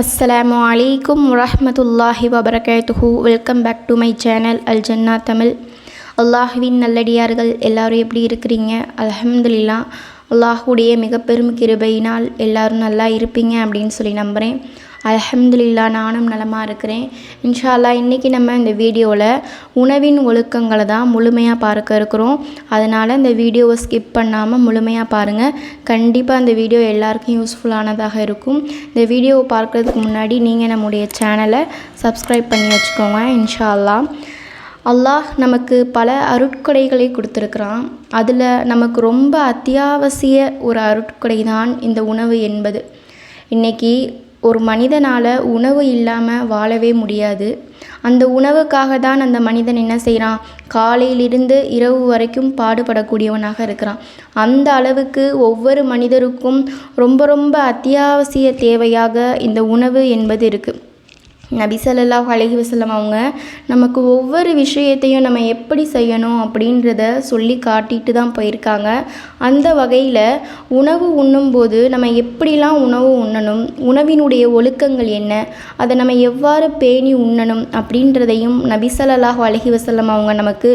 அஸ்ஸலாமு அலைக்கும் வரஹ்மத்துல்லாஹி வபரகாத்துஹு welcome back to my channel Al Jannah Tamil அல்லாஹுவின் நல்லடியார்கள் எல்லோரும் எப்படி இருக்கிறீங்க? அலமதுல்லா அல்லாஹுடைய மிக பெரும் கிருபையினால் எல்லோரும் நல்லா இருப்பீங்க அப்படின்னு சொல்லி நம்புகிறேன் அல்ஹம்துலில்லா நானும் நலமாக இருக்கிறேன். இன்ஷா அல்லாஹ் இன்றைக்கி நம்ம இந்த வீடியோவில் உணவின் ஒழுக்கங்களை தான் முழுமையாக பார்க்க இருக்கிறோம். அதனால் இந்த வீடியோவை ஸ்கிப் பண்ணாமல் முழுமையாக பாருங்கள் கண்டிப்பாக இந்த வீடியோ எல்லாருக்கும் யூஸ்ஃபுல்லானதாக இருக்கும். இந்த வீடியோவை பார்க்குறதுக்கு முன்னாடி நீங்கள் நம்முடைய சேனலை சப்ஸ்கிரைப் பண்ணி வச்சுக்கோங்க இன்ஷா அல்லாஹ் அல்லாஹ் நமக்கு பல அருட்கொடைகளை கொடுத்துருக்குறான். அதில் நமக்கு ரொம்ப அத்தியாவசிய ஒரு அருட்கொடை தான் இந்த உணவு என்பது. இன்றைக்கி ஒரு மனிதனால் உணவு இல்லாமல் வாழவே முடியாது. அந்த உணவுக்காக தான் அந்த மனிதன் என்ன செய்கிறான் காலையிலிருந்து இரவு வரைக்கும் பாடுபடக்கூடியவனாக இருக்கிறான். அந்த அளவுக்கு ஒவ்வொரு மனிதருக்கும் ரொம்ப ரொம்ப அத்தியாவசிய தேவையாக இந்த உணவு என்பது இருக்குது நபி ஸல்லல்லாஹு அலைஹி வசலம் அவங்க நமக்கு ஒவ்வொரு விஷயத்தையும் நம்ம எப்படி செய்யணும் அப்படின்றத சொல்லி காட்டிட்டு தான் போயிருக்காங்க. அந்த வகையில் உணவு உண்ணும்போது நம்ம எப்படிலாம் உணவு உண்ணணும் உணவினுடைய ஒழுக்கங்கள் என்ன அதை நம்ம எவ்வாறு பேணி உண்ணணும் அப்படின்றதையும் நபி ஸல்லல்லாஹு அலைஹி வசலம் அவங்க நமக்கு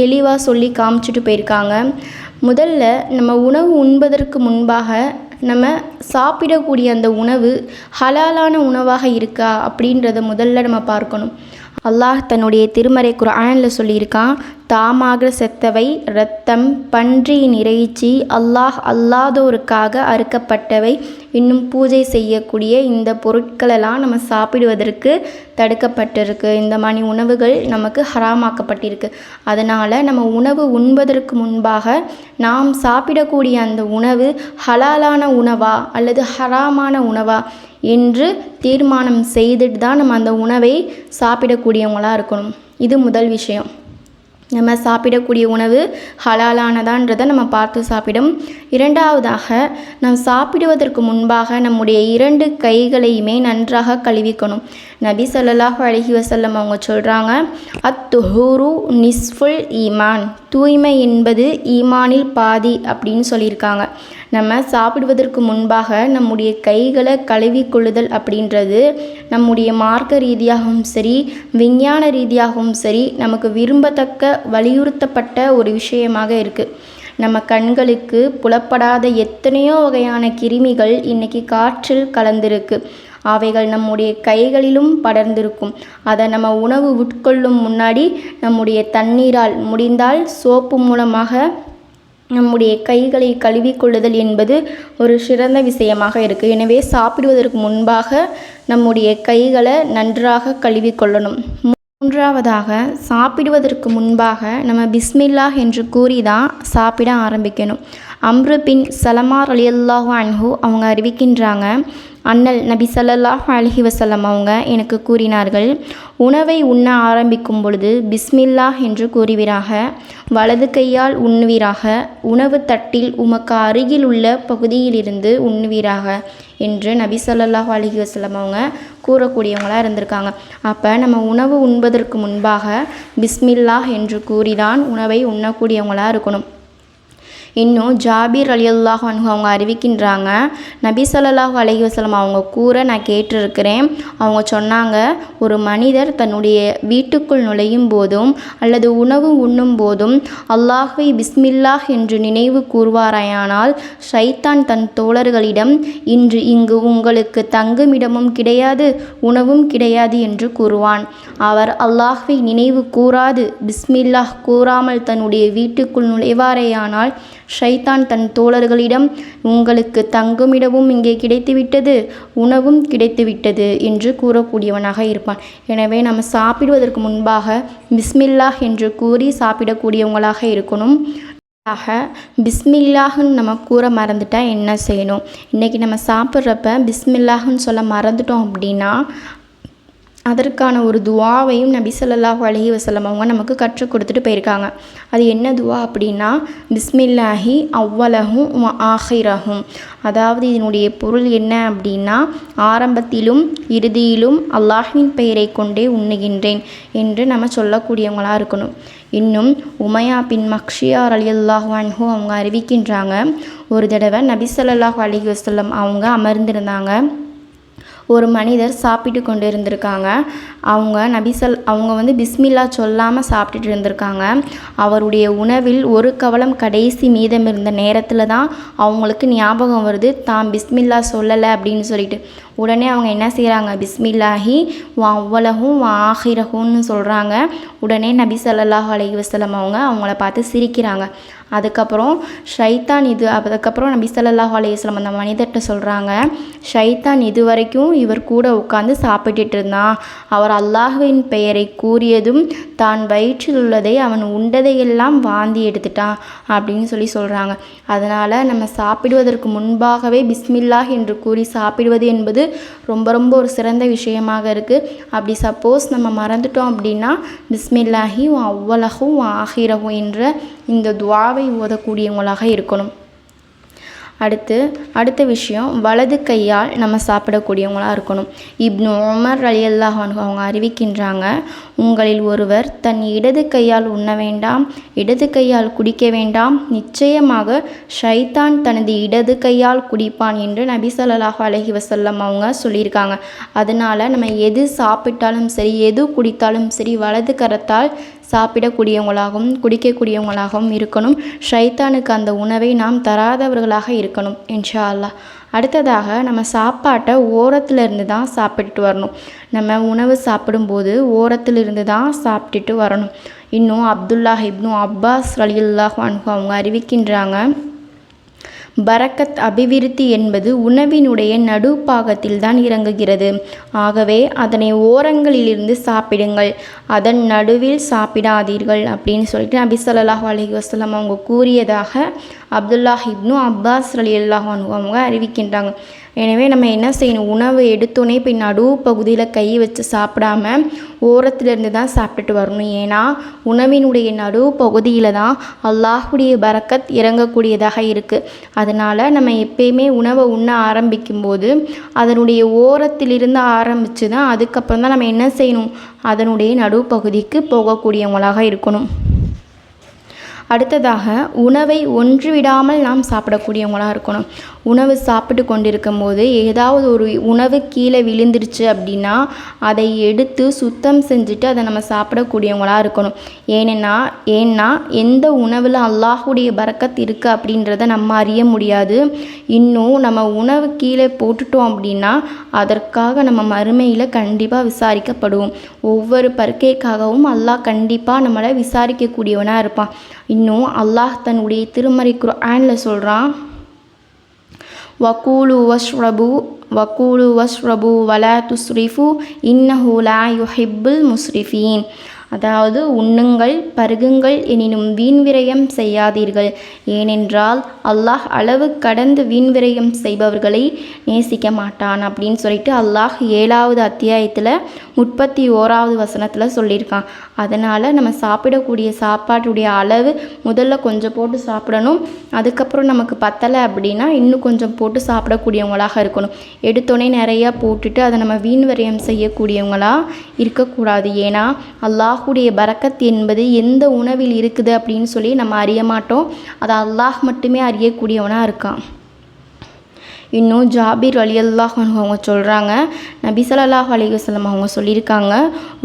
தெளிவாக சொல்லி காமிச்சிட்டு போயிருக்காங்க. முதல்ல நம்ம உணவு உண்பதற்கு முன்பாக நம்ம சாப்பிடக்கூடிய அந்த உணவு ஹலாலான உணவாக இருக்கா அப்படின்றத முதல்ல நம்ம பார்க்கணும். அல்லாஹ் தன்னுடைய திருமறை குரானில் சொல்லியிருக்கான் தாமாக செத்தவை இரத்தம் பன்றியின் இறைச்சி அல்லாஹ் அல்லாதோருக்காக அறுக்கப்பட்டவை. இன்னும் பூஜை செய்யக்கூடிய இந்த பொருட்களெல்லாம் நம்ம சாப்பிடுவதற்கு தடுக்கப்பட்டிருக்கு. இந்த மாதிரி உணவுகள் நமக்கு ஹராமாக்கப்பட்டிருக்கு. அதனால் நம்ம உணவு உண்பதற்கு முன்பாக நாம் சாப்பிடக்கூடிய அந்த உணவு ஹலாலான உணவா அல்லது ஹராமான உணவா? என்று தீர்மானம் செய்துட்டு தான் நம்ம அந்த உணவை சாப்பிடக்கூடியவங்களாக இருக்கணும். இது முதல் விஷயம். நம்ம சாப்பிடக்கூடிய உணவு ஹலாலானதான்றதை நம்ம பார்த்து சாப்பிடும். இரண்டாவதாக நாம் சாப்பிடுவதற்கு முன்பாக நம்முடைய இரண்டு கைகளையுமே நன்றாக கழுவிக்கணும். நபி ஸல்லல்லாஹு அழகி வசல்லம் அவங்க சொல்கிறாங்க அத்துஹூரு நிஸ்ஃபுல் ஈமான். தூய்மை என்பது ஈமானில் பாதி அப்படின்னு சொல்லியிருக்காங்க. நம்ம சாப்பிடுவதற்கு முன்பாக நம்முடைய கைகளை கழுவி கொள்ளுதல் அப்படின்றது நம்முடைய மார்க்க ரீதியாகவும் சரி விஞ்ஞான ரீதியாகவும் சரி நமக்கு விரும்பத்தக்க வலியுறுத்தப்பட்ட ஒரு விஷயமாக இருக்குது நம்ம கண்களுக்கு புலப்படாத எத்தனையோ வகையான கிருமிகள் இன்னைக்கு காற்றில் கலந்திருக்கு. அவைகள் நம்முடைய கைகளிலும் படர்ந்திருக்கும். அதை நம்ம உணவு உட்கொள்ளும் முன்னாடி நம்முடைய தண்ணீரால் முடிந்தால் சோப்பு மூலமாக நம்முடைய கைகளை கழுவிக்கொள்ளுதல் என்பது ஒரு சிறந்த விஷயமாக இருக்குது எனவே சாப்பிடுவதற்கு முன்பாக நம்முடைய கைகளை நன்றாக கழுவிக்கொள்ளணும். மூன்றாவதாக சாப்பிடுவதற்கு முன்பாக நம்ம பிஸ்மில்லாஹ் என்று கூறி தான் சாப்பிட ஆரம்பிக்கணும். அம்ரு பின் சலமார் அலியல்லாஹு அன்ஹு அவங்க அறிவிக்கின்றாங்க அண்ணல் நபி சல்லாஹ் அலஹி வசல்லம் அவங்க எனக்கு கூறினார்கள் உணவை உண்ண ஆரம்பிக்கும் பொழுது பிஸ்மில்லாஹ் என்று கூறுவீராக வலது கையால் உண்ணுவீராக உணவு தட்டில் உமக்கு அருகில் உள்ள பகுதியிலிருந்து உண்ணுவீராக என்று நபி ஸல்லல்லாஹு அலஹி வஸல்லம் அவங்க கூறக்கூடியவங்களாக இருந்திருக்காங்க. அப்போ நம்ம உணவு உண்பதற்கு முன்பாக பிஸ்மில்லாஹ் என்று கூறிதான் உணவை உண்ணக்கூடியவங்களாக இருக்கணும். இன்னும் ஜாபீர் அலி அல்லாஹ் அவங்க அறிவிக்கின்றாங்க. நபி ஸல்லல்லாஹு அலஹி வசலம் அவங்க கூற நான் கேட்டிருக்கிறேன். அவங்க சொன்னாங்க ஒரு மனிதர் தன்னுடைய வீட்டுக்குள் நுழையும் போதும் அல்லது உணவு உண்ணும் போதும் அல்லாஹ்வை பிஸ்மில்லாஹ் என்று நினைவு கூறுவாராயானால் ஷைத்தான் தன் தோழர்களிடம் இன்று இங்கு உங்களுக்கு தங்குமிடமும் கிடையாது உணவும் கிடையாது என்று கூறுவான். அவர் அல்லாஹ்வை நினைவு கூறாது பிஸ்மில்லாஹ் கூறாமல் தன்னுடைய வீட்டுக்குள் நுழைவாரேயானால் ஷைத்தான் தன் தோழர்களிடம் உங்களுக்கு தங்குமிடமும் இங்கே கிடைத்துவிட்டது உணவும் கிடைத்துவிட்டது என்று கூறக்கூடியவனாக இருப்பான். எனவே நம்ம சாப்பிடுவதற்கு முன்பாக பிஸ்மில்லாஹ் என்று கூறி சாப்பிடக்கூடியவங்களாக இருக்கணும். ஆக பிஸ்மில்லாஹுன்னு நம்ம கூற மறந்துட்டா என்ன செய்யணும்? இன்றைக்கி நம்ம சாப்பிட்றப்ப பிஸ்மில்லாஹுன்னு சொல்ல மறந்துட்டோம் அப்படின்னா அதற்கான ஒரு துவாவையும் நபி ஸல்லல்லாஹு அலஹி வசலம் அவங்க நமக்கு கற்றுக் கொடுத்துட்டு போயிருக்காங்க. அது என்ன துவா அப்படின்னா பிஸ்மில்லாஹி அவ்வலகும் ஆஹிரகும் அதாவது இதனுடைய பொருள் என்ன அப்படின்னா ஆரம்பத்திலும் இறுதியிலும் அல்லாஹின் பெயரை கொண்டே உண்ணுகின்றேன் என்று நம்ம சொல்லக்கூடியவங்களாக இருக்கணும். இன்னும் உமையா பின் மக்ஷியார் அலி அல்லாஹ் அவங்க அறிவிக்கின்றாங்க ஒரு தடவை நபி ஸல்லல்லாஹு அலைஹி வசல்லம் அவங்க அமர்ந்திருந்தாங்க. ஒரு மனிதர் சாப்பிட்டு கொண்டு இருந்திருக்காங்க அவங்க நபிசல் அவங்க வந்து பிஸ்மில்லா சொல்லாமல் சாப்பிட்டுட்டு இருந்திருக்காங்க. அவருடைய உணவில் ஒரு கவலம் கடைசி மீதம் இருந்த நேரத்தில் தான் அவங்களுக்கு ஞாபகம் வருது. தான் பிஸ்மில்லா சொல்லலை அப்படின்னு சொல்லிட்டு. உடனே அவங்க என்ன செய்கிறாங்க பிஸ்மில்லாஹி வா அவ்வளகும் வா ஆஹிரகுன்னு சொல்கிறாங்க உடனே நபி சல்லாஹ் அலைஹி அவங்க அவங்கள பார்த்து சிரிக்கிறாங்க. அதுக்கப்புறம் ஷைத்தான் இது அதுக்கப்புறம் நபி ஸல்லல்லாஹு அலையம் அந்த மனிதர்கிட்ட சொல்கிறாங்க ஷைத்தான் இது வரைக்கும் இவர் கூட உட்காந்து சாப்பிட்டுட்டு இருந்தான் அவர் அல்லாஹுவின் பெயரை கூறியதும் தான் வயிற்றில் உள்ளதை அவன் உண்டதையெல்லாம் வாந்தி எடுத்துட்டான் அப்படின்னு சொல்லி சொல்கிறாங்க அதனால் நம்ம சாப்பிடுவதற்கு முன்பாகவே பிஸ்மில்லாஹ் என்று கூறி சாப்பிடுவது என்பது ரொம்ப ரொம்ப ஒரு சிறந்த விஷயமாக இருக்குது அப்படி சப்போஸ் நம்ம மறந்துட்டோம் அப்படின்னா பிஸ்மில்லாஹி அவ்வளகும் ஆகிரகும் என்ற இந்த துவாவை ஓதக்கூடியவங்களாக இருக்கணும். அடுத்து அடுத்த விஷயம் வலது கையால் நம்ம சாப்பிடக்கூடியவங்களாக இருக்கணும். இப்னு உமர் அலி அல்லாஹ் அவங்க அறிவிக்கின்றாங்க உங்களில் ஒருவர் தன் இடது கையால் உண்ண வேண்டாம் இடது கையால் குடிக்க வேண்டாம் நிச்சயமாக ஷைத்தான் தனது இடது கையால் குடிப்பான் என்று நபி ஸல்லல்லாஹு அலஹி வசல்லம் அவங்க சொல்லியிருக்காங்க. அதனால் நம்ம எது சாப்பிட்டாலும் சரி எது குடித்தாலும் சரி வலது கரத்தால் சாப்பிடக்கூடியவங்களாகவும் குடிக்கக்கூடியவங்களாகவும் இருக்கணும். ஷைத்தானுக்கு அந்த உணவை நாம் தராதவர்களாக இருக்கணும் இன்ஷா அல்லாஹ் அடுத்ததாக நம்ம சாப்பாட்டை ஓரத்தில் இருந்து தான் சாப்பிட்டுட்டு வரணும். நம்ம உணவு சாப்பிடும்போது ஓரத்தில் இருந்து தான் சாப்பிட்டுட்டு வரணும். இன்னும் அப்துல்லா இப்னு அப்பாஸ் ரலியுல்லாஹ் அவங்க அறிவிக்கின்றாங்க பரக்கத் அபிவிருத்தி என்பது உணவினுடைய நடுப்பாகத்தில் தான் இறங்குகிறது. ஆகவே அதனை ஓரங்களிலிருந்து சாப்பிடுங்கள். அதன் நடுவில் சாப்பிடாதீர்கள் அப்படின்னு சொல்லிட்டு நபி ஸல்லல்லாஹு அலி வசலம் அவங்க கூறியதாக அப்துல்லா இப்னு அப்பாஸ் அலி அல்லாஹ் அவங்க அறிவிக்கின்றாங்க. எனவே நம்ம என்ன செய்யணும்? உணவு எடுத்தோன்னே போய் நடு பகுதியில் கை வச்சு சாப்பிடாம ஓரத்துலேருந்து தான் சாப்பிட்டுட்டு வரணும். ஏன்னா உணவினுடைய நடு பகுதியில் தான் அல்லாஹுடைய பரக்கத் இறங்கக்கூடியதாக இருக்குது அதனால் நம்ம எப்பயுமே உணவை உண்ண ஆரம்பிக்கும்போது அதனுடைய ஓரத்திலிருந்து ஆரம்பித்து தான் அதுக்கப்புறம் தான் நம்ம என்ன செய்யணும்? அதனுடைய நடுப்பகுதிக்கு போகக்கூடியவங்களாக இருக்கணும். அடுத்ததாக உணவை ஒன்று விடாமல் நாம் சாப்பிடக்கூடியவங்களாக இருக்கணும். உணவு சாப்பிட்டு கொண்டிருக்கும் போது ஏதாவது ஒரு உணவு கீழே விழுந்துருச்சு அப்படின்னா அதை எடுத்து சுத்தம் செஞ்சுட்டு அதை நம்ம சாப்பிடக்கூடியவங்களாக இருக்கணும். ஏன்னா ஏன்னா எந்த உணவில் அல்லாஹுடைய பறக்கத் இருக்குது அப்படின்றத நம்ம அறிய முடியாது. இன்னும் நம்ம உணவு கீழே போட்டுட்டோம் அப்படின்னா அதற்காக நம்ம மறுமையில் கண்டிப்பாக விசாரிக்கப்படுவோம் ஒவ்வொரு பருக்கைக்காகவும் அல்லாஹ் கண்டிப்பாக நம்மளை விசாரிக்கக்கூடியவனாக இருப்பான். இன்னும் அல்லாஹ் தன்னுடைய திருமறை குர்ஆனில் சொல்கிறான் وقولوا واشربوا وقولوا واشربوا ولا تسرفوا إنه لا يحب المسرفين. அதாவது உண்ணுங்கள் பருகுங்கள் எனினும் வீண் விரயம் செய்யாதீர்கள். ஏனென்றால் அல்லாஹ் அளவு கடந்து வீண் விரயம் செய்பவர்களை நேசிக்க மாட்டான் அப்படின்னு சொல்லிட்டு அல்லாஹ் ஏழாவது அத்தியாயத்தில் முப்பத்தி ஓராவது வசனத்தில் சொல்லியிருக்கான். அதனால் நம்ம சாப்பிடக்கூடிய சாப்பாட்டுடைய அளவு முதல்ல கொஞ்சம் போட்டு சாப்பிடணும். அதுக்கப்புறம் நமக்கு பத்தலை அப்படின்னா இன்னும் கொஞ்சம் போட்டு சாப்பிடக்கூடியவங்களாக இருக்கணும். எடுத்தோடனே நிறையா போட்டுட்டு அதை நம்ம வீண் விரயம் செய்யக்கூடியவங்களாக இருக்கக்கூடாது. ஏன்னா அல்லாஹுடைய பரக்கத் என்பது எந்த உணவில் இருக்குது அப்படின்னு சொல்லி நம்ம அறிய மாட்டோம். அது அல்லாஹ் மட்டுமே அறியக்கூடியவனாக இருக்கான். இன்னும் ஜாபீர் அலி அல்லாஹ் அவங்க சொல்கிறாங்க நபி ஸல்லல்லாஹு அவங்க சொல்லியிருக்காங்க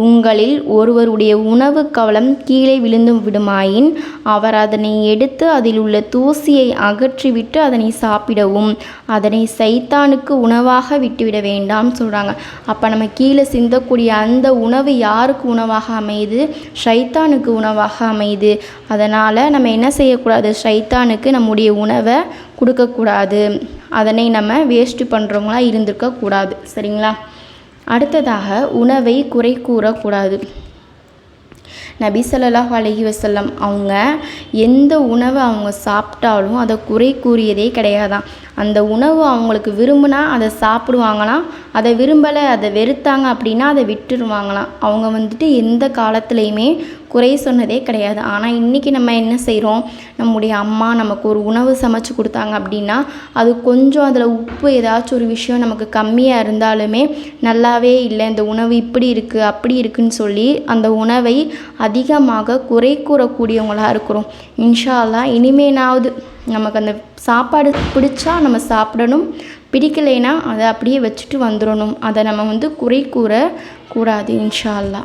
உங்களில் ஒருவருடைய உணவு கவலம் கீழே விழுந்து விடுமாயின் அவர் அதனை எடுத்து அதில் உள்ள தூசியை அகற்றிவிட்டு அதனை சாப்பிடவும் அதனை சைத்தானுக்கு உணவாக விட்டுவிட வேண்டாம் சொல்கிறாங்க அப்போ நம்ம கீழே சிந்தக்கூடிய அந்த உணவு யாருக்கு உணவாக அமையுது? ஷைத்தானுக்கு உணவாக அமையுது. அதனால் நம்ம என்ன செய்யக்கூடாது? ஷைத்தானுக்கு நம்முடைய உணவை கொடுக்கக்கூடாது. அதனை நம்ம வேஸ்ட்டு பண்ணுறவங்களா இருந்திருக்கக்கூடாது. சரிங்களா? அடுத்ததாக உணவை குறை கூறக்கூடாது. நபி ஸல்லல்லாஹு அலஹி வசல்லம் அவங்க எந்த உணவை அவங்க சாப்பிட்டாலும் அதை குறை கூறியதே கிடையாதான். அந்த உணவு அவங்களுக்கு விரும்புனா அதை சாப்பிடுவாங்களாம். அதை விரும்பலை அதை வெறுத்தாங்க அப்படின்னா அதை விட்டுருவாங்களாம். அவங்க வந்துட்டு எந்த காலத்துலேயுமே குறை சொன்னதே கிடையாது. ஆனால் இன்றைக்கி நம்ம என்ன செய்கிறோம் நம்முடைய அம்மா நமக்கு ஒரு உணவு சமைச்சு கொடுத்தாங்க அப்படின்னா அது கொஞ்சம் அதில் உப்பு ஏதாச்சும் ஒரு விஷயம் நமக்கு கம்மியாக இருந்தாலுமே நல்லாவே இல்லை இந்த உணவு இப்படி இருக்குது அப்படி இருக்குன்னு சொல்லி அந்த உணவை அதிகமாக குறை கூறக்கூடியவங்களாக இருக்கிறோம். இன்ஷால்லா இனிமேனாவது நமக்கு அந்த சாப்பாடு பிடிச்சா நம்ம சாப்பிடணும். பிடிக்கலைன்னா அதை அப்படியே வச்சுட்டு வந்துடணும். அதை நம்ம வந்து குறை கூற கூடாது இன்ஷா அல்லா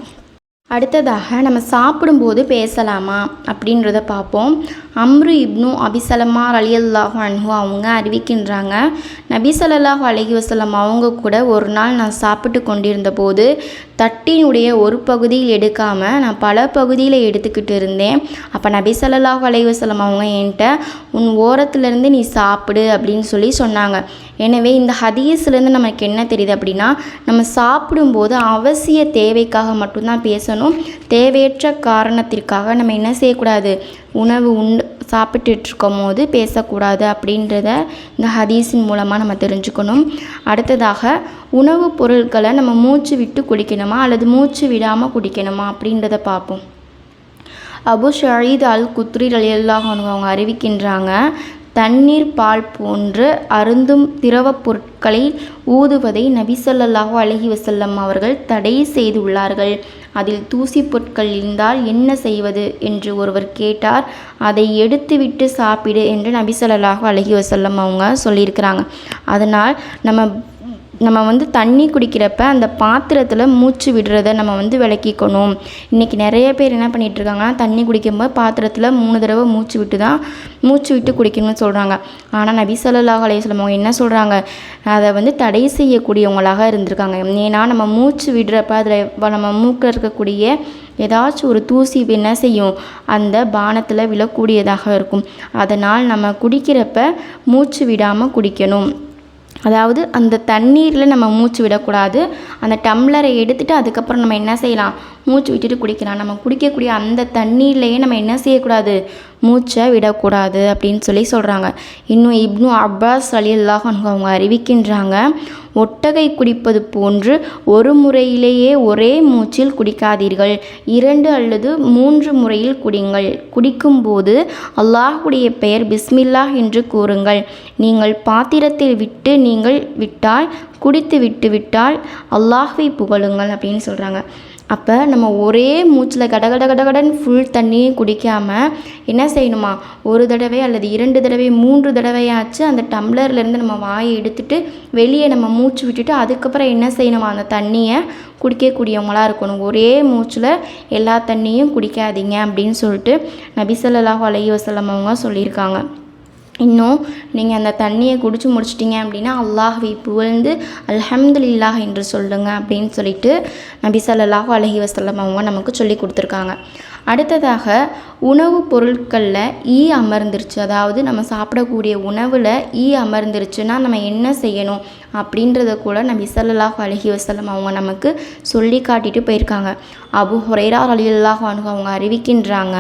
அடுத்ததாக நம்ம சாப்பிடும்போது பேசலாமா அப்படின்றத பார்ப்போம். அம்ரு இப்னு அபிசலமா அலியல்லாஹ் அன்ஹு அவங்க அறிவிக்கின்றாங்க நபிசல்லாஹ் ஸல்லல்லாஹு அலைஹி அவங்க கூட ஒரு நாள் நான் சாப்பிட்டு கொண்டிருந்த போது தட்டினுடைய ஒரு பகுதியில் எடுக்காமல் நான் பல பகுதியில் எடுத்துக்கிட்டு இருந்தேன். அப்போ நபிசல்லாஹ் ஸல்லல்லாஹு அலைஹி அவங்க என்கிட்ட உன் ஓரத்துலேருந்து நீ சாப்பிடு அப்படின்னு சொல்லி சொன்னாங்க. எனவே இந்த ஹதீஸ்லேருந்து நமக்கு என்ன தெரியுது அப்படின்னா நம்ம சாப்பிடும்போது அவசிய தேவைக்காக மட்டும்தான் பேசணும். தேவையற்ற காரணத்திற்காக நம்ம என்ன செய்யக்கூடாது? உணவு உண்டு சாப்பிட்டுட்டு இருக்கும் போது பேசக்கூடாது அப்படின்றத இந்த ஹதீஸின் மூலமாக நம்ம தெரிஞ்சுக்கணும். அடுத்ததாக உணவுப் பொருட்களை நம்ம மூச்சு விட்டு குடிக்கணுமா? அல்லது மூச்சு விடாமல் குடிக்கணுமா? அப்படின்றத பார்ப்போம். அபு ஷஹீத் அல் குத்ரி ரலியல்லாஹு அவங்க அறிவிக்கின்றாங்க தண்ணீர் பால் போன்று அருந்தும் திரவப் பொருட்களை ஊதுவதை நபி ஸல்லல்லாஹு அலைஹி வஸல்லம் அவர்கள் தடை செய்துள்ளார்கள். அதில் தூசி பொருட்கள் இருந்தால் என்ன செய்வது என்று ஒருவர் கேட்டார். அதை எடுத்துவிட்டு சாப்பிடு என்று நபி ஸல்லல்லாஹு அலைஹி வஸல்லம் அவங்க சொல்லியிருக்கிறாங்க. அதனால் நம்ம நம்ம வந்து தண்ணி குடிக்கிறப்ப அந்த பாத்திரத்தில் மூச்சு விடுறத நம்ம வந்து விளக்கிக்கணும். இன்றைக்கி நிறைய பேர் என்ன பண்ணிகிட்ருக்காங்கன்னா தண்ணி குடிக்கும்போது பாத்திரத்தில் மூணு தடவை மூச்சு விட்டு தான் மூச்சு விட்டு குடிக்கணும்னு சொல்கிறாங்க ஆனால் நபி ஸல்லல்லாஹு அலையம் அவங்க என்ன சொல்கிறாங்க அதை வந்து தடை செய்யக்கூடியவங்களாக இருந்திருக்காங்க. ஏன்னா நம்ம மூச்சு விடுறப்ப அதில் நம்ம மூக்கில் இருக்கக்கூடிய ஏதாச்சும் ஒரு தூசி என்ன செய்யும்? அந்த பானத்தில் விழக்கூடியதாக இருக்கும். அதனால் நம்ம குடிக்கிறப்ப மூச்சு விடாமல் குடிக்கணும். அதாவது அந்த தண்ணீரில் நம்ம மூச்சு விடக்கூடாது. அந்த டம்ளரை எடுத்துகிட்டு அதுக்கப்புறம் நம்ம என்ன செய்யலாம்? மூச்சு விட்டுட்டு குடிக்கலாம். நம்ம குடிக்கக்கூடிய அந்த தண்ணீர்லேயே நம்ம என்ன செய்யக்கூடாது? மூச்சை விடக்கூடாது அப்படின்னு சொல்லி சொல்கிறாங்க இன்னும் இப்னு அப்பாஸ் அலியல்லாஹ் அவங்க அறிவிக்கின்றாங்க ஒட்டகை குடிப்பது போன்று ஒரு முறையிலேயே ஒரே மூச்சில் குடிக்காதீர்கள். இரண்டு அல்லது மூன்று முறையில் குடிங்கள். குடிக்கும்போது அல்லாஹுடைய பெயர் பிஸ்மில்லாஹ் என்று கூறுங்கள். நீங்கள் பாத்திரத்தில் விட்டு நீங்கள் விட்டால் குடித்து விட்டு விட்டால் அல்லாஹ்வை புகழுங்கள் அப்படின்னு சொல்கிறாங்க அப்போ நம்ம ஒரே மூச்சில் கட கட கட கடன்னு ஃபுல் தண்ணியும் குடிக்காமல் என்ன செய்யணுமா? ஒரு தடவை அல்லது இரண்டு தடவை மூன்று தடவையாச்சு அந்த டம்ளர்லேருந்து நம்ம வாயை எடுத்துட்டு வெளியே நம்ம மூச்சு விட்டுட்டு அதுக்கப்புறம் என்ன செய்யணுமா? அந்த தண்ணியை குடிக்கக்கூடியவங்களாக இருக்கணும். ஒரே மூச்சில் எல்லா தண்ணியும் குடிக்காதீங்க அப்படின்னு சொல்லிட்டு நபிசல்லாஹு ஸல்லல்லாஹு அலைஹி அவங்க சொல்லியிருக்காங்க. இன்னும் நீங்கள் அந்த தண்ணியை குடிச்சு முடிச்சிட்டிங்க அப்படின்னா அல்லாஹ்வை புகழ்ந்து அல்ஹம்துலில்லாஹ் என்று சொல்லுங்க அப்படின்னு சொல்லிட்டு நபி ஸல்லல்லாஹு அலஹி வசல்லம் அவங்க நமக்கு சொல்லி கொடுத்துருக்காங்க. அடுத்ததாக உணவுப் பொருட்களில் ஈ அமர்ந்துருச்சு. அதாவது நம்ம சாப்பிடக்கூடிய உணவில் ஈ அமர்ந்துருச்சுன்னா நம்ம என்ன செய்யணும் அப்படின்றத கூட நபி ஸல்லல்லாஹு அலஹி வஸல்லம் அவங்க நமக்கு சொல்லி காட்டிட்டு போயிருக்காங்க. அபு ஹுரைரா அலி அல்லாஹ் அவங்க அறிவிக்கின்றாங்க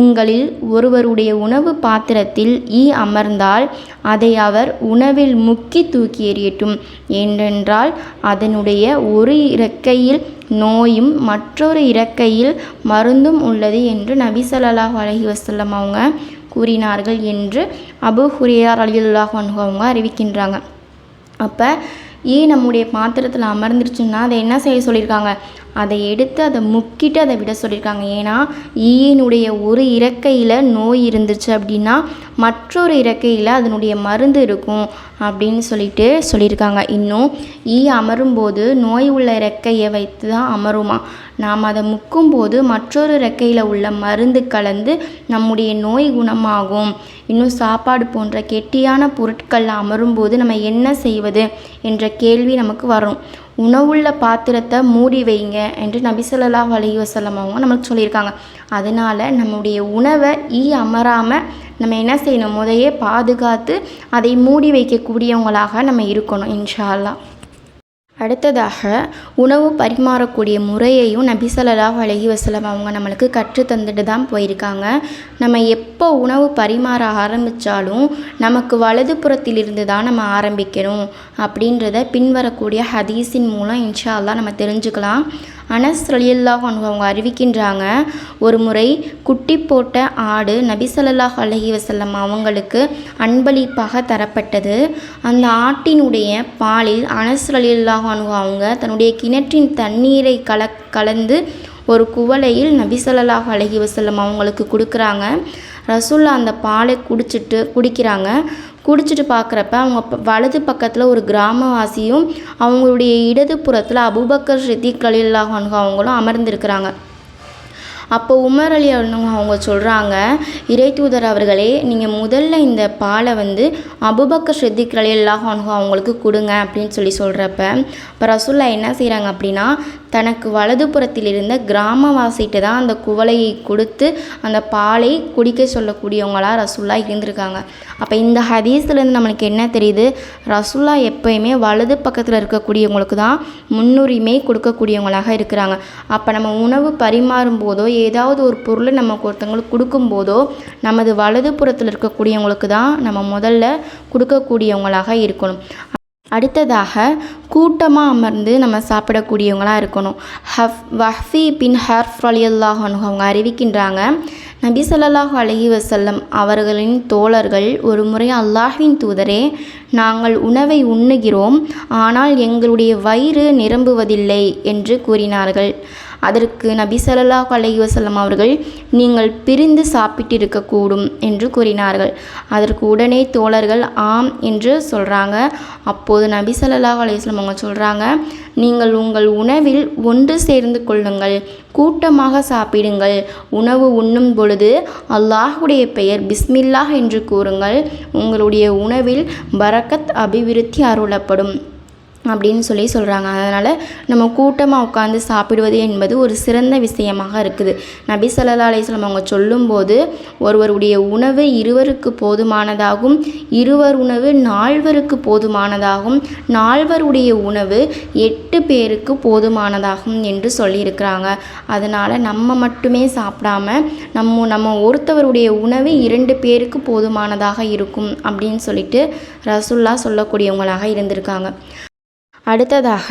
உங்களில் ஒருவருடைய உணவு பாத்திரத்தில் ஈ அமர்ந்தால் அதை அவர் உணவில் முக்கி தூக்கி எறியட்டும். ஏனென்றால் அதனுடைய ஒரு இறக்கையில் நோயும் மற்றொரு இறக்கையில் மருந்தும் உள்ளது என்று நபி ஸல்லல்லாஹு அலைஹி அவங்க கூறினார்கள் என்று அபு ஹுரியார் அலியுல்லாஹ் அவங்க அறிவிக்கின்றாங்க. அப்போ ஈ நம்முடைய பாத்திரத்தில் அமர்ந்துருச்சுன்னா அதை என்ன செய்ய சொல்லியிருக்காங்க? அதை எடுத்து அதை முக்கிட்டு அதை விட சொல்லியிருக்காங்க. ஏன்னா ஈயினுடைய ஒரு இறக்கையில் நோய் இருந்துச்சு அப்படின்னா மற்றொரு இறக்கையில் அதனுடைய மருந்து இருக்கும் அப்படின்னு சொல்லிட்டு சொல்லியிருக்காங்க. இன்னும் ஈ அமரும்போது நோய் உள்ள இறக்கையை வைத்து தான் அமருமா? நாம் அதை முக்கும்போது மற்றொரு இறக்கையில் உள்ள மருந்து கலந்து நம்முடைய நோய் குணமாகும். இன்னும் சாப்பாடு போன்ற கெட்டியான பொருட்களில் அமரும்போது நம்ம என்ன செய்வது? என்ற கேள்வி நமக்கு வரும். உணவுள்ள பாத்திரத்தை மூடி வைங்க என்று நபி ஸல்லல்லாஹு அலைஹி வசலம் அவங்க நம்மளுக்கு சொல்லியிருக்காங்க. அதனால் நம்முடைய உணவை ஈ அமராமல் நம்ம என்ன செய்யணும்? முதையே பாதுகாத்து அதை மூடி வைக்கக்கூடியவங்களாக நம்ம இருக்கணும் இன்ஷா அடுத்ததாக உணவு பரிமாறக்கூடிய முறையையும் நபி ஸல்லல்லாஹு அலைஹி வசலம் அவங்க நம்மளுக்கு கற்று தந்துட்டு தான் போயிருக்காங்க. நம்ம எப்போ உணவு பரிமாற ஆரம்பித்தாலும் நமக்கு வலது புறத்திலிருந்து தான் நம்ம ஆரம்பிக்கணும் அப்படின்றத பின்வரக்கூடிய ஹதீஸின் மூலம் இன்ஷா அல்லா நம்ம தெரிஞ்சுக்கலாம். அனஸ் ரலியல்லாஹு அவங்க அறிவிக்கின்றாங்க ஒரு முறை குட்டி போட்ட ஆடு நபி ஸல்லல்லாஹு அலைஹி அவங்களுக்கு அன்பளிப்பாக தரப்பட்டது. அந்த ஆட்டினுடைய பாலில் அனஸ் ரலியல்லாஹு அவங்க தன்னுடைய கிணற்றின் தண்ணீரை கல கலந்து ஒரு குவளையில் நபி ஸல்லல்லாஹு அலைஹி அவங்களுக்கு கொடுக்குறாங்க. ரசூல்லா அந்த பாலை குடிச்சிட்டு குடிக்கிறாங்க. குடிச்சிட்டு பார்க்குறப்ப அவங்க வலது பக்கத்தில் ஒரு கிராமவாசியும் அவங்களுடைய இடது புறத்தில் அபூபக்கர் ஷித்திக் ரலியல்லாஹு அவங்களும் அமர்ந்திருக்கிறாங்க. அப்போ உமர் அலி அவங்க அவங்க சொல்கிறாங்க இறை தூதர் அவர்களே நீங்கள் முதல்ல இந்த பாலை வந்து அபுபக்க ஷித்திக் ரலியல்லாஹு அன்ஹு அவங்களுக்கு கொடுங்க அப்படின்னு சொல்லி சொல்கிறப்ப இப்போ ரசுல்லா என்ன செய்கிறாங்க அப்படின்னா தனக்கு வலதுபுறத்தில் இருந்த கிராமவாசிகிட்ட தான் அந்த குவளையை கொடுத்து அந்த பாலை குடிக்க சொல்லக்கூடியவங்களா ரசுல்லா இருந்திருக்காங்க. அப்போ இந்த ஹதீஸ்லேருந்து நம்மளுக்கு என்ன தெரியுது? ரசுல்லா எப்பயுமே வலது பக்கத்தில் இருக்கக்கூடியவங்களுக்கு தான் முன்னுரிமை கொடுக்கக்கூடியவங்களாக இருக்கிறாங்க. அப்போ நம்ம உணவு பரிமாறும் போதோ ஏதாவது ஒரு பொருளை நம்ம ஒருத்தவங்களுக்கு கொடுக்கும்போதோ நமது வலது புறத்தில் இருக்கக்கூடியவங்களுக்கு தான் நம்ம முதல்ல கொடுக்கக்கூடியவங்களாக இருக்கணும். அடுத்ததாக கூட்டமாக அமர்ந்து நம்ம சாப்பிடக்கூடியவங்களாக இருக்கணும். ஹஃப் வஹ்ஃபி பின் ஹர்ஃப் அலியல்லாஹ் அவங்க அறிவிக்கின்றாங்க. நபி ஸல்லல்லாஹு அலஹி வசல்லம் அவர்களின் தோழர்கள் ஒரு முறை அல்லாஹின் தூதரே நாங்கள் உணவை உண்ணுகிறோம் ஆனால் எங்களுடைய வயிறு நிரம்புவதில்லை என்று கூறினார்கள். அதற்கு நபி ஸல்லல்லாஹு அலைஹி வஸல்லம் அவர்கள் நீங்கள் பிரிந்து சாப்பிட்டிருக்கக்கூடும் என்று கூறினார்கள். அதற்கு உடனே தோழர்கள் ஆம் என்று சொல்கிறாங்க அப்போது நபி ஸல்லல்லாஹு அலைஹி வஸல்லம் அவங்க சொல்கிறாங்க நீங்கள் உங்கள் உணவில் ஒன்று சேர்ந்து கொள்ளுங்கள் கூட்டமாக சாப்பிடுங்கள். உணவு உண்ணும் பொழுது அல்லாஹுடைய பெயர் பிஸ்மில்லாஹ் என்று கூறுங்கள். உங்களுடைய உணவில் பரக்கத் அபிவிருத்தி அருளப்படும். அப்படின்னு சொல்லி சொல்கிறாங்க அதனால் நம்ம கூட்டமாக உட்காந்து சாப்பிடுவது என்பது ஒரு சிறந்த விஷயமாக இருக்குது. நபி ஸல்லல்லாஹு அலைஹி அவங்க சொல்லும்போது ஒருவருடைய உணவு இருவருக்கு போதுமானதாகும் இருவர் உணவு நால்வருக்கு போதுமானதாகும் நால்வருடைய உணவு எட்டு பேருக்கு போதுமானதாகும் என்று சொல்லியிருக்கிறாங்க. அதனால் நம்ம மட்டுமே சாப்பிடாம நம்ம நம்ம ஒருத்தவருடைய உணவு இரண்டு பேருக்கு போதுமானதாக இருக்கும் அப்படின்னு சொல்லிட்டு ரசுல்லா சொல்லக்கூடியவங்களாக இருந்திருக்காங்க. அடுத்ததாக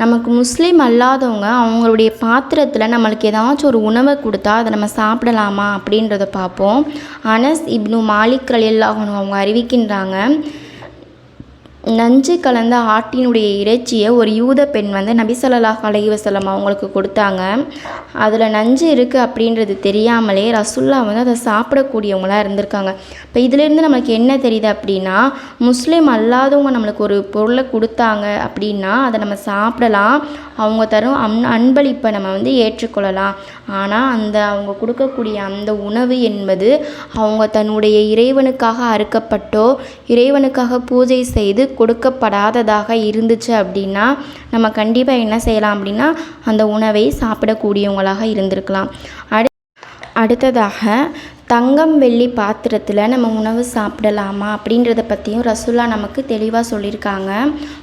நமக்கு முஸ்லீம் அல்லாதவங்க அவங்களுடைய பாத்திரத்தில் நம்மளுக்கு ஏதாச்சும் ஒரு உணவை கொடுத்தா அதை நம்ம சாப்பிடலாமா அப்படின்றத பார்ப்போம். அனஸ் இப்னு மாலிக் ரலியல்லாஹு அவங்க அறிவிக்கின்றாங்க நஞ்சு கலந்த ஆட்டினுடைய இறைச்சியை ஒரு யூத பெண் வந்து நபிசல்லாஹ் ஸல்லல்லாஹு அவங்களுக்கு கொடுத்தாங்க. அதில் நஞ்சு இருக்குது அப்படின்றது தெரியாமலே ரசுல்லா வந்து அதை சாப்பிடக்கூடியவங்களாக இருந்திருக்காங்க. இப்போ இதிலேருந்து நம்மளுக்கு என்ன தெரியுது அப்படின்னா முஸ்லீம் அல்லாதவங்க நம்மளுக்கு ஒரு பொருளை கொடுத்தாங்க அப்படின்னா அதை நம்ம சாப்பிடலாம். அவங்க தரும் அன் அன்பளிப்பை நம்ம வந்து ஏற்றுக்கொள்ளலாம். ஆனால் அந்த அவங்க கொடுக்கக்கூடிய அந்த உணவு என்பது அவங்க தன்னுடைய இறைவனுக்காக அறுக்கப்பட்டோ இறைவனுக்காக பூஜை செய்து கொடுக்கப்படாததாக இருந்துச்சு அப்படின்னா நம்ம கண்டிப்பாக என்ன செய்யலாம் அப்படின்னா அந்த உணவை சாப்பிடக்கூடியவங்களாக இருந்திருக்கலாம். அடு அடுத்ததாக தங்கம் வெள்ளி பாத்திரத்தில் நம்ம உணவு சாப்பிடலாமா அப்படின்றத பற்றியும் ரசுல்லா நமக்கு தெளிவாக சொல்லியிருக்காங்க.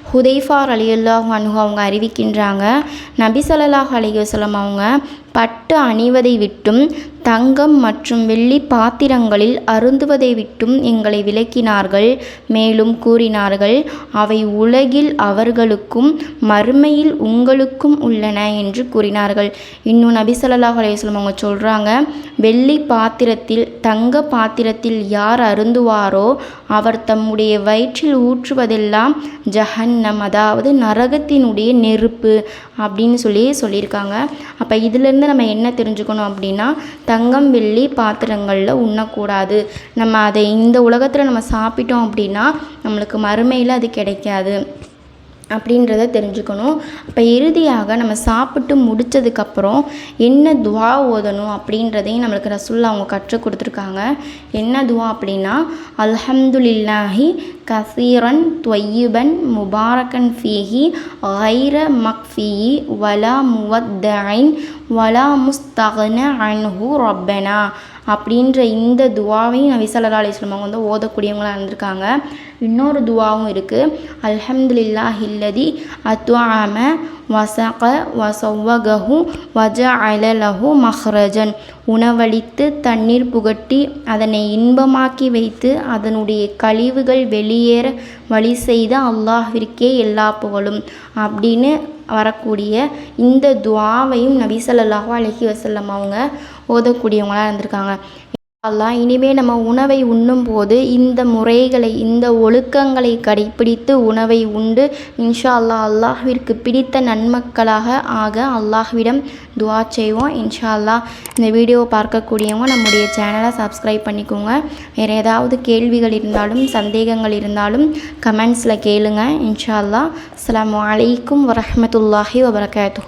ஹுதைஃபா அலியுல்லாஹ் அனுகு அவங்க அறிவிக்கின்றாங்க. நபி ஸல்லல்லாஹு அலைஹி அவங்க பட்டு அணிவதை விட்டும் தங்கம் மற்றும் வெள்ளி பாத்திரங்களில் அருந்துவதை விட்டும் எங்களை விலக்கினார்கள் மேலும் கூறினார்கள் அவை உலகில் அவர்களுக்கும் மறுமையில் உங்களுக்கும் உள்ளன என்று கூறினார்கள். இன்னும் நபி ஸல்லல்லாஹு அலைஹி அவங்க சொல்கிறாங்க வெள்ளி பாத்திரத்தில் தங்க பாத்திரத்தில் யார் அருந்துவாரோ அவர் தம்முடைய வயிற்றில் ஊற்றுவதெல்லாம் ஜஹன்னம் அதாவது நரகத்தினுடைய நெருப்பு அப்படின்னு சொல்லி சொல்லியிருக்காங்க. அப்போ இதிலிருந்து நம்ம என்ன தெரிஞ்சுக்கணும் அப்படின்னா தங்கம் வெள்ளி பாத்திரங்களில் உண்ணக்கூடாது. நம்ம அதை இந்த உலகத்தில் நம்ம சாப்பிட்டோம் அப்படின்னா நம்மளுக்கு மறுமையில் அது கிடைக்காது. அப்படின்றத தெரிஞ்சுக்கணும். அப்போ இறுதியாக நம்ம சாப்பிட்டு முடித்ததுக்கப்புறம் என்ன துவா ஓதணும் அப்படின்றதையும் நம்மளுக்கு ரசுல்லா அவங்க கற்றுக் கொடுத்துருக்காங்க. என்ன துவா அப்படின்னா அல்ஹம்துலில்லாஹி கசீரன் தொய்யுபன் முபாரக்கன் ஃபீஹி ஐர மக்ஃபியி வலா முவத்தைன் வலா முஸ்தகன அன்ஹு ரப்பனா. அப்படின்ற இந்த துவாவையும் நபி ஸல்லல்லாஹு அவங்க வந்து ஓதக்கூடியவங்களாக இருந்திருக்காங்க. இன்னொரு துவாவும் இருக்குது அல்ஹம்துலில்லாஹில்லதி அத்வாம வசக வசவ்வகஹு வஜ அலலஹு மஹ்ரஜன். உணவளித்து தண்ணீர் புகட்டி அதனை இன்பமாக்கி வைத்து அதனுடைய கழிவுகள் வெளியேற வழி செய்த அல்லாஹிற்கே எல்லா புகழும். அப்படின்னு வரக்கூடிய இந்த துவாவையும் நபி ஸல்லல்லாஹு அலைஹி வஸல்லம் அவங்க ஓதக்கூடியவங்களாக இருந்திருக்காங்க. அல்லாஹ் இனிமே நம்ம உணவை உண்ணும்போது இந்த முறைகளை இந்த ஒழுக்கங்களை கடைப்பிடித்து உணவை உண்டு. இன்ஷா அல்லாஹ் அல்லாஹ்விற்கு பிடித்த நன்மக்களாக ஆக அல்லாஹ்விடம் துவா செய்வோம். இன்ஷா அல்லாஹ் இந்த வீடியோவை பார்க்கக்கூடியவங்க நம்முடைய சேனலை சப்ஸ்கிரைப் பண்ணிக்கோங்க. வேறு ஏதாவது கேள்விகள் இருந்தாலும் சந்தேகங்கள் இருந்தாலும் கமெண்ட்ஸில் கேளுங்க. இன்ஷா அல்லாஹ் அஸ்லாம் அலைக்கும் வரமத்துல்லாஹி வபரகாத்து